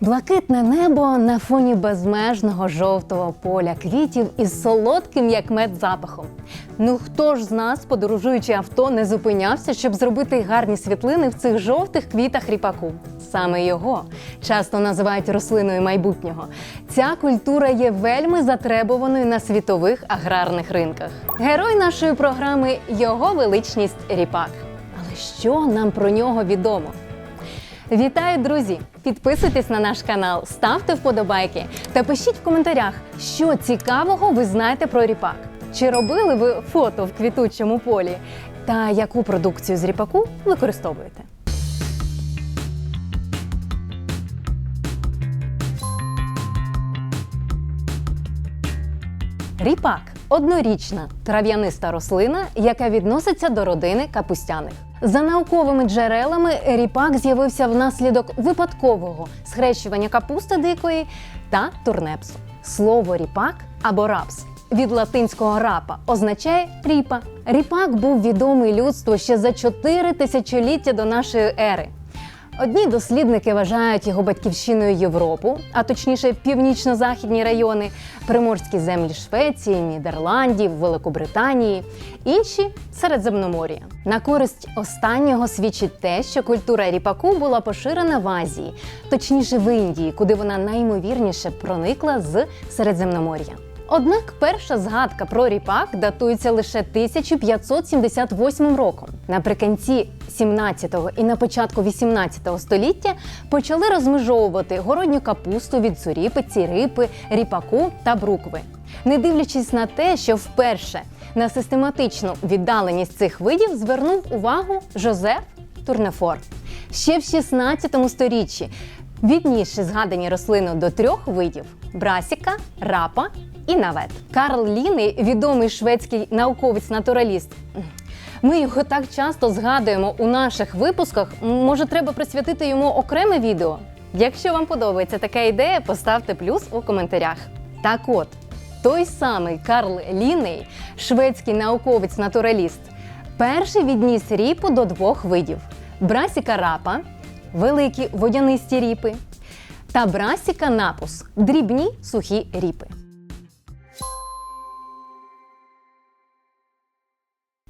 Блакитне небо на фоні безмежного жовтого поля квітів із солодким, як мед, запахом. Ну хто ж з нас, подорожуючи авто, не зупинявся, щоб зробити гарні світлини в цих жовтих квітах ріпаку? Саме його часто називають рослиною майбутнього. Ця культура є вельми затребуваною на світових аграрних ринках. Герой нашої програми його величність ріпак. Але що нам про нього відомо? Вітаю, друзі! Підписуйтесь на наш канал, ставте вподобайки та пишіть в коментарях, що цікавого ви знаєте про ріпак. Чи робили ви фото в квітучому полі? Та яку продукцію з ріпаку використовуєте? Ріпак однорічна трав'яниста рослина, яка відноситься до родини капустяних. За науковими джерелами ріпак з'явився внаслідок випадкового схрещування капусти дикої та турнепсу. Слово ріпак або рапс від латинського рапа означає ріпа. Ріпак був відомий людству ще за 4 тисячоліття до нашої ери. Одні дослідники вважають його батьківщиною Європу, а точніше північно-західні райони, приморські землі Швеції, Нідерландів, Великобританії, інші Середземномор'я. На користь останнього свідчить те, що культура ріпаку була поширена в Азії, точніше в Індії, куди вона наймовірніше проникла з Середземномор'я. Однак перша згадка про ріпак датується лише 1578 роком. Наприкінці 17-го і на початку 18-го століття почали розмежовувати городню капусту від суріпиці, рипи, ріпаку та брукви. Не дивлячись на те, що вперше на систематичну віддаленість цих видів звернув увагу Жозеф Турнефор. Ще в 16 сторіччі віднісши згадані рослини до трьох видів: брасіка, рапа і навет. Карл Ліний, відомий шведський науковець-натураліст. Ми його так часто згадуємо у наших випусках. Може, треба присвятити йому окреме відео? Якщо вам подобається така ідея, поставте плюс у коментарях. Так от, той самий Карл Ліней, шведський науковець-натураліст, перший відніс ріпу до двох видів: брасіка рапа, великі водянисті ріпи, та брасіка напус дрібні сухі ріпи.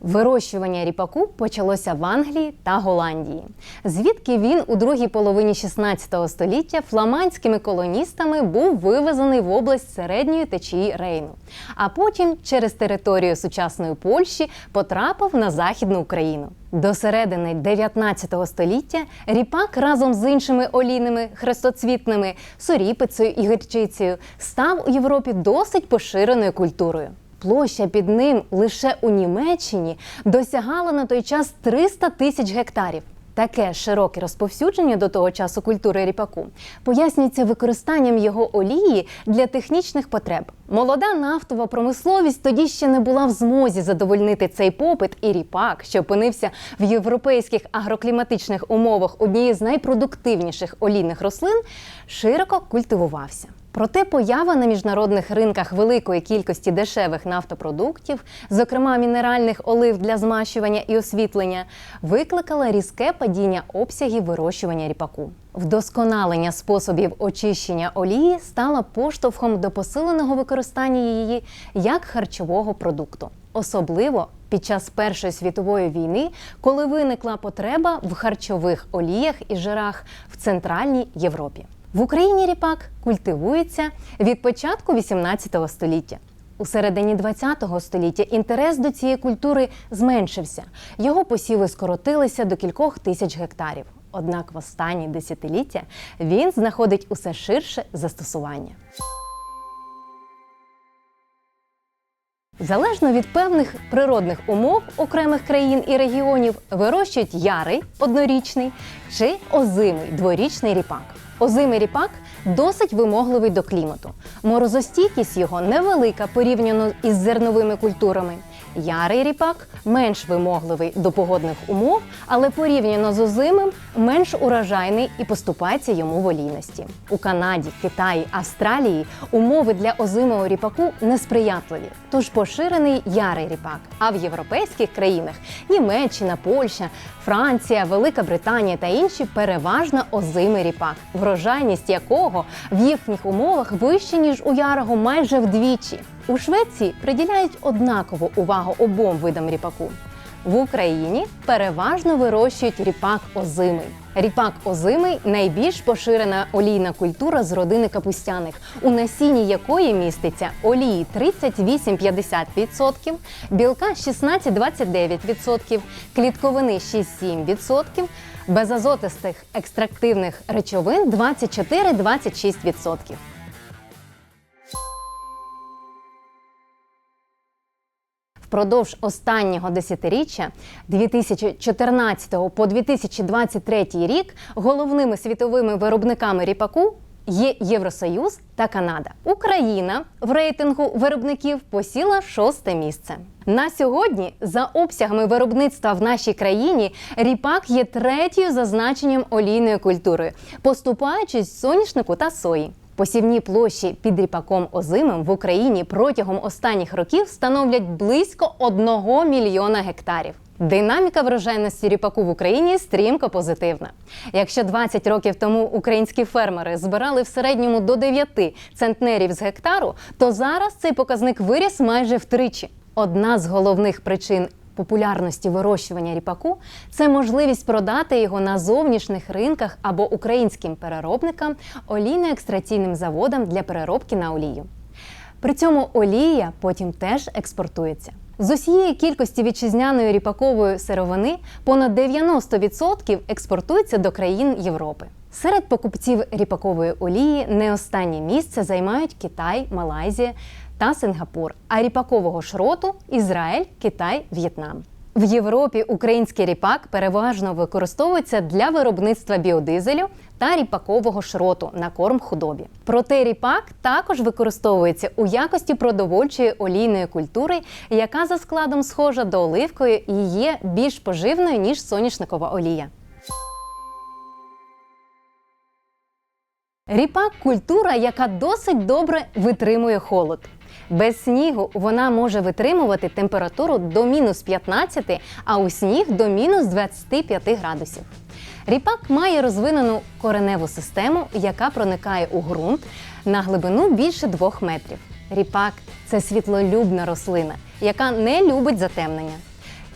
Вирощування ріпаку почалося в Англії та Голландії, звідки він у другій половині 16 століття фламандськими колоністами був вивезений в область середньої течії Рейну, а потім через територію сучасної Польщі потрапив на Західну Україну. До середини 19 століття ріпак разом з іншими олійними хрестоцвітними, суріпицею і гірчицею став у Європі досить поширеною культурою. Площа під ним лише у Німеччині досягала на той час 300 тисяч гектарів. Таке широке розповсюдження до того часу культури ріпаку пояснюється використанням його олії для технічних потреб. Молода нафтова промисловість тоді ще не була в змозі задовольнити цей попит, і ріпак, що опинився в європейських агрокліматичних умовах однієї з найпродуктивніших олійних рослин, широко культивувався. Проте поява на міжнародних ринках великої кількості дешевих нафтопродуктів, зокрема мінеральних олив для змащування і освітлення, викликала різке падіння обсягів вирощування ріпаку. Вдосконалення способів очищення олії стало поштовхом до посиленого використання її як харчового продукту, особливо під час Першої світової війни, коли виникла потреба в харчових оліях і жирах в Центральній Європі. В Україні ріпак культивується від початку 18 століття. У середині 20 століття інтерес до цієї культури зменшився. Його посіви скоротилися до кількох тисяч гектарів. Однак в останні десятиліття він знаходить усе ширше застосування. Залежно від певних природних умов окремих країн і регіонів вирощують ярий однорічний чи озимий дворічний ріпак. Озимий ріпак досить вимогливий до клімату. Морозостійкість його невелика порівняно із зерновими культурами. Ярий ріпак менш вимогливий до погодних умов, але порівняно з озимим менш урожайний і поступається йому в олійності. У Канаді, Китаї, Австралії умови для озимого ріпаку несприятливі, тож поширений ярий ріпак. А в європейських країнах Німеччина, Польща, Франція, Велика Британія та інші переважно озимий ріпак, врожайність якого в їхніх умовах вища ніж у ярого майже вдвічі. У Швеції приділяють однакову увагу обом видам ріпаку. В Україні переважно вирощують ріпак озимий. Ріпак озимий найбільш поширена олійна культура з родини капустяних, у насінні якої міститься олії 38-50%, білка 16-29%, клітковини 6-7%, безазотистих екстрактивних речовин 24-26%. Впродовж останнього десятиріччя 2014 по 2023 рік головними світовими виробниками ріпаку є Євросоюз та Канада. Україна в рейтингу виробників посіла шосте місце. На сьогодні, за обсягами виробництва в нашій країні, ріпак є третьою за значенням олійної культури, поступаючись соняшнику та сої. Посівні площі під ріпаком озимим в Україні протягом останніх років становлять близько 1 мільйона гектарів. Динаміка врожайності ріпаку в Україні стрімко позитивна. Якщо 20 років тому українські фермери збирали в середньому до 9 центнерів з гектару, то зараз цей показник виріс майже втричі. Одна з головних причин популярності вирощування ріпаку це можливість продати його на зовнішніх ринках або українським переробникам, олійно-екстраційним заводам для переробки на олію. При цьому олія потім теж експортується. З усієї кількості вітчизняної ріпакової сировини понад 90% експортується до країн Європи. Серед покупців ріпакової олії не останнє місце займають Китай, Малайзія та Сингапур, а ріпакового шроту Ізраїль, Китай, В'єтнам. В Європі український ріпак переважно використовується для виробництва біодизелю та ріпакового шроту на корм худобі. Проте ріпак також використовується у якості продовольчої олійної культури, яка за складом схожа до оливкової і є більш поживною ніж соняшникова олія. Ріпак культура, яка досить добре витримує холод. Без снігу вона може витримувати температуру до мінус 15, а у сніг до мінус 25 градусів. Ріпак має розвинену кореневу систему, яка проникає у ґрунт на глибину більше 2 метрів. Ріпак це світлолюбна рослина, яка не любить затемнення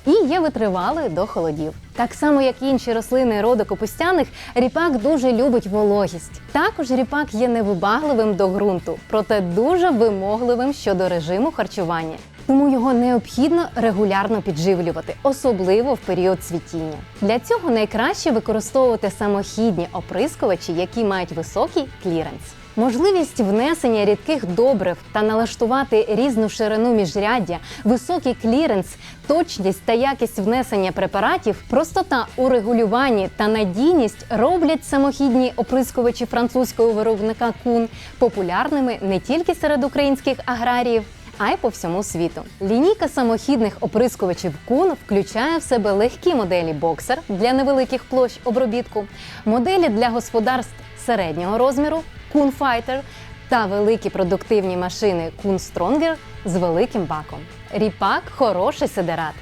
і є витривалою до холодів. Так само, як інші рослини роду капустяних, ріпак дуже любить вологість. Також ріпак є невибагливим до ґрунту, проте дуже вимогливим щодо режиму харчування. Тому його необхідно регулярно підживлювати, особливо в період цвітіння. Для цього найкраще використовувати самохідні оприскувачі, які мають високий кліренс. Можливість внесення рідких добрив та налаштувати різну ширину міжряддя, високий кліренс, точність та якість внесення препаратів, простота у регулюванні та надійність роблять самохідні оприскувачі французького виробника кун популярними не тільки серед українських аграріїв. А й по всьому світу. Лінійка самохідних оприскувачів кун включає в себе легкі моделі боксер для невеликих площ обробітку, моделі для господарств середнього розміру, Fighter та великі продуктивні машини Кун Стронгер з великим баком. Ріпак хороший сидерат.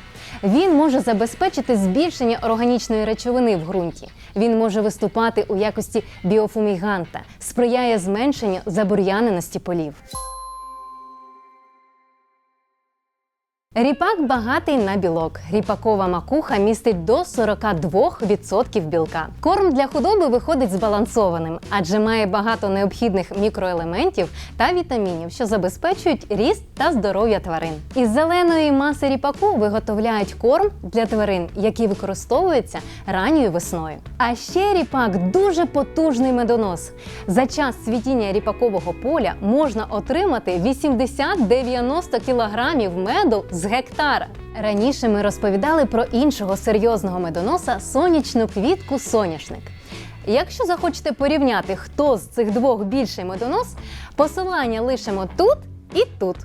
Він може забезпечити збільшення органічної речовини в ґрунті. Він може виступати у якості біофуміганта, сприяє зменшенню забур'яненості полів. Ріпак багатий на білок. Ріпакова макуха містить до 42% білка. Корм для худоби виходить збалансованим, адже має багато необхідних мікроелементів та вітамінів, що забезпечують ріст та здоров'я тварин. Із зеленої маси ріпаку виготовляють корм для тварин, які використовуються ранньою весною. А ще ріпак дуже потужний медонос. За час цвітіння ріпакового поля можна отримати 80-90 кілограмів меду з гектара. Раніше ми розповідали про іншого серйозного медоноса сонячну квітку соняшник. Якщо захочете порівняти, хто з цих двох більший медонос, посилання лишимо тут і тут.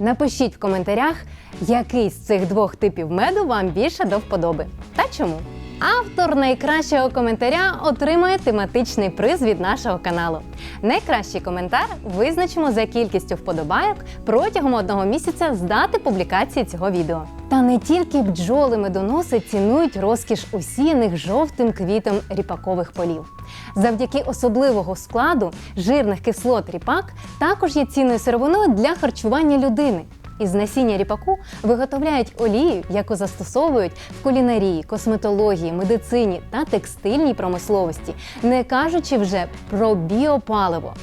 Напишіть в коментарях, який з цих двох типів меду вам більше до вподоби та чому. Автор найкращого коментаря отримає тематичний приз від нашого каналу. Найкращий коментар визначимо за кількістю вподобайок протягом одного місяця з дати публікації цього відео. Та не тільки бджоли медоноси цінують розкіш усіяних жовтим квітом ріпакових полів. Завдяки особливого складу жирних кислот ріпак також є цінною сировиною для харчування людини. Із насіння ріпаку виготовляють олію, яку застосовують в кулінарії, косметології, медицині та текстильній промисловості, не кажучи вже про біопаливо.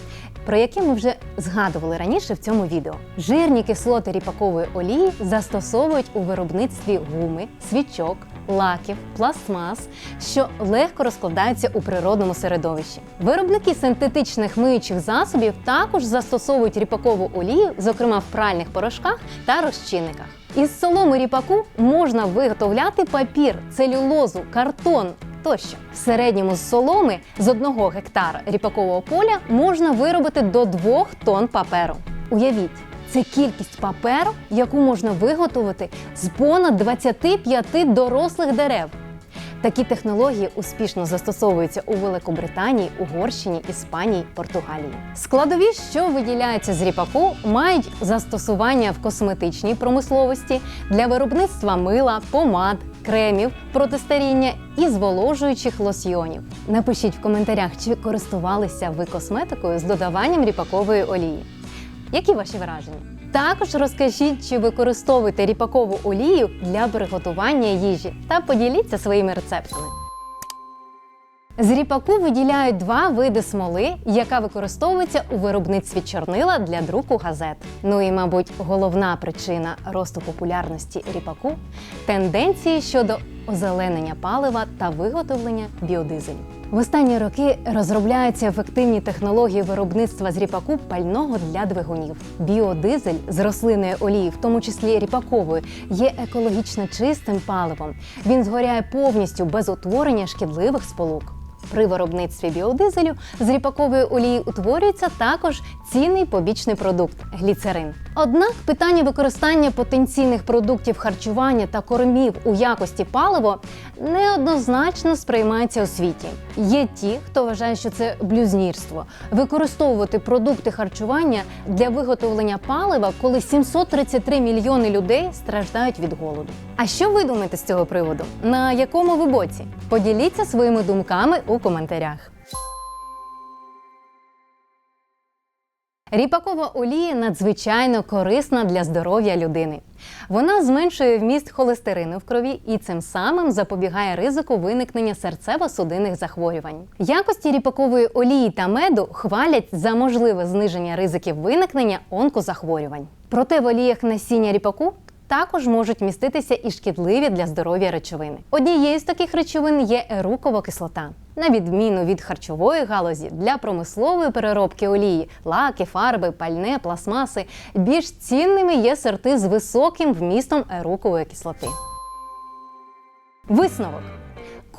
Про яке ми вже згадували раніше в цьому відео. Жирні кислоти ріпакової олії застосовують у виробництві гуми, свічок, лаків, пластмас, що легко розкладаються у природному середовищі. Виробники синтетичних миючих засобів також застосовують ріпакову олію, зокрема в пральних порошках та розчинниках. Із соломи ріпаку можна виготовляти папір, целюлозу, картон. Тощо в середньому з соломи з одного гектара ріпакового поля можна виробити до 2 тонн паперу. Уявіть, це кількість паперу, яку можна виготовити з понад 25 дорослих дерев. Такі технології успішно застосовуються у Великобританії, Угорщині, Іспанії, Португалії. Складові, що виділяються з ріпаку, мають застосування в косметичній промисловості для виробництва мила, помад, кремів, протистаріння і зволожуючих лосьйонів. Напишіть в коментарях, чи користувалися ви косметикою з додаванням ріпакової олії. Які ваші враження? Також розкажіть, чи використовуєте ріпакову олію для приготування їжі та поділіться своїми рецептами. З ріпаку виділяють два види смоли, яка використовується у виробництві чорнила для друку газет. Ну і, мабуть, головна причина росту популярності ріпаку тенденції щодо озеленення палива та виготовлення біодизелю. В останні роки розробляються ефективні технології виробництва з ріпаку пального для двигунів. Біодизель з рослинної олії, в тому числі ріпакової, є екологічно чистим паливом. Він згоряє повністю без утворення шкідливих сполук. При виробництві біодизелю з ріпакової олії утворюється також цінний побічний продукт гліцерин. Однак питання використання потенційних продуктів харчування та кормів у якості паливо неоднозначно сприймається у світі. Є ті, хто вважає, що це блюзнірство використовувати продукти харчування для виготовлення палива, коли 733 мільйони людей страждають від голоду. А що ви думаєте з цього приводу? На якому ви боці? Поділіться своїми думками у коментарях. Ріпакова олія надзвичайно корисна для здоров'я людини. Вона зменшує вміст холестерину в крові і цим самим запобігає ризику виникнення серцево-судинних захворювань. Якості ріпакової олії та меду хвалять за можливе зниження ризиків виникнення онкозахворювань. Проте в оліях насіння ріпаку також можуть міститися і шкідливі для здоров'я речовини. Однією з таких речовин є ерукова кислота. На відміну від харчової галузі, для промислової переробки олії, лаки, фарби, пальне, пластмаси більш цінними є сорти з високим вмістом ерукової кислоти. Висновок.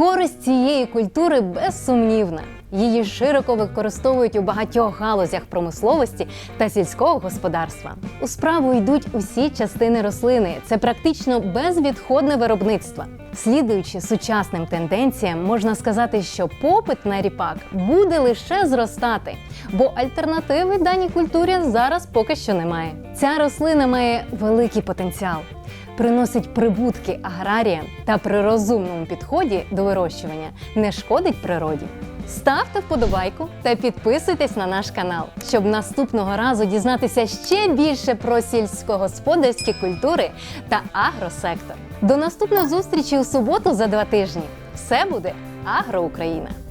Користь цієї культури безсумнівна. Її широко використовують у багатьох галузях промисловості та сільського господарства. У справу йдуть усі частини рослини. Це практично безвідходне виробництво. Слідуючи сучасним тенденціям, можна сказати, що попит на ріпак буде лише зростати, бо альтернативи даній культурі зараз поки що немає. Ця рослина має великий потенціал приносить прибутки аграріям та при розумному підході до вирощування не шкодить природі. Ставте вподобайку та підписуйтесь на наш канал, щоб наступного разу дізнатися ще більше про сільськогосподарські культури та агросектор. До наступної зустрічі у суботу за два тижні. Все буде Агроукраїна!